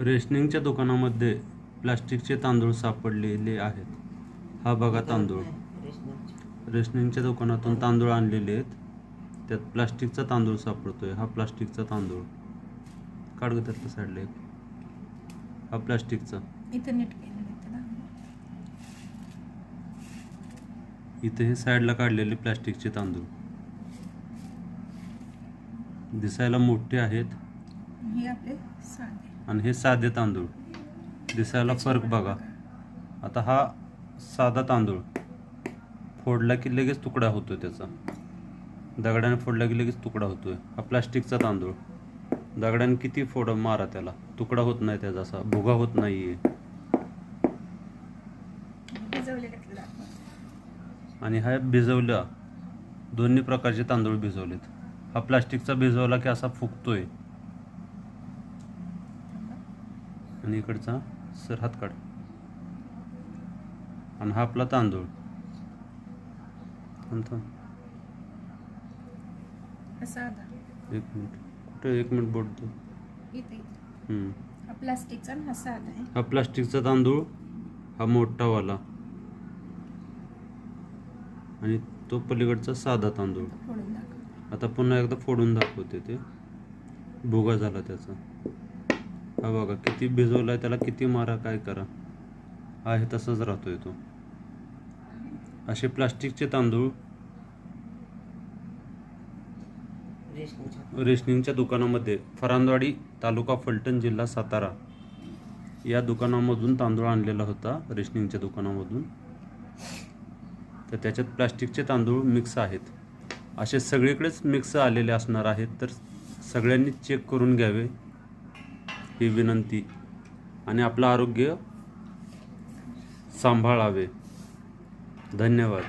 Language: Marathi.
रेशनिंगच्या दुकानामध्ये प्लास्टिकचे तांदूळ सापडलेले आहेत. हा बघा तांदूळ. रेशनिंगच्या दुकानातून तांदूळ आणलेले आहेत. त्यात प्लास्टिकचा तांदूळ सापडतोय. हा प्लास्टिकचा तांदूळ. काढ गं त्यातल्या साईडला एक. हा प्लास्टिकचा. इथं नीट केलेलं आहे त्याला. इथे हे साईडला काढलेले प्लास्टिकचे तांदूळ. दिसायला मोठे आहेत. हे आपले साधे. आणि हे साधे तांदूळ. दिसायला फरक बघा. आता हा साधा तांदूळ. फोडला की लगेच तुकडा होतोय त्याचा. दगडाने फोडला की लगेच तुकडा होतोय. हा प्लास्टिकचा तांदूळ. दगडाने किती फोड मारा त्याला. तुकडा होत नाही त्याचा असा. भुगा होत आपण. आणि हा भिजवला. दोन्ही प्रकारचे तांदूळ भिजवलेत. हा प्लास्टिकचा भिजवला की असा फुगतोय. आणि इकडचा सर हात काढ. आणि हा आपला तांदूळ. हा एक मिनिट. कुठे एक मिनिट बोट दे. हा प्लास्टिकचा हा प्लास्टिकचा तांदूळ हा मोठावाला. आणि तो पलीकडचा साधा तांदूळ. आता पुन्हा एकदा फोडून दाखवते ते. भुगा झाला त्याचा. हा बघा किती भिजवलाय त्याला किती मारा काय करा. आहे तसंच राहतोय तो. असे प्लास्टिकचे तांदूळ रेशनिंगच्या दुकानामध्ये फरांदवाडी तालुका फलटण जिल्हा सातारा. या दुकानामधून तांदूळ आणलेला होता रेशनिंगच्या दुकानामधून. तर त्याच्यात प्लास्टिकचे तांदूळ मिक्स आहेत. असे सगळीकडेच मिक्स आलेले असणार आहेत तर सगळ्यांनी चेक करून घ्यावे. ही विनंती आणि आपलं आरोग्य सांभाळावे. धन्यवाद.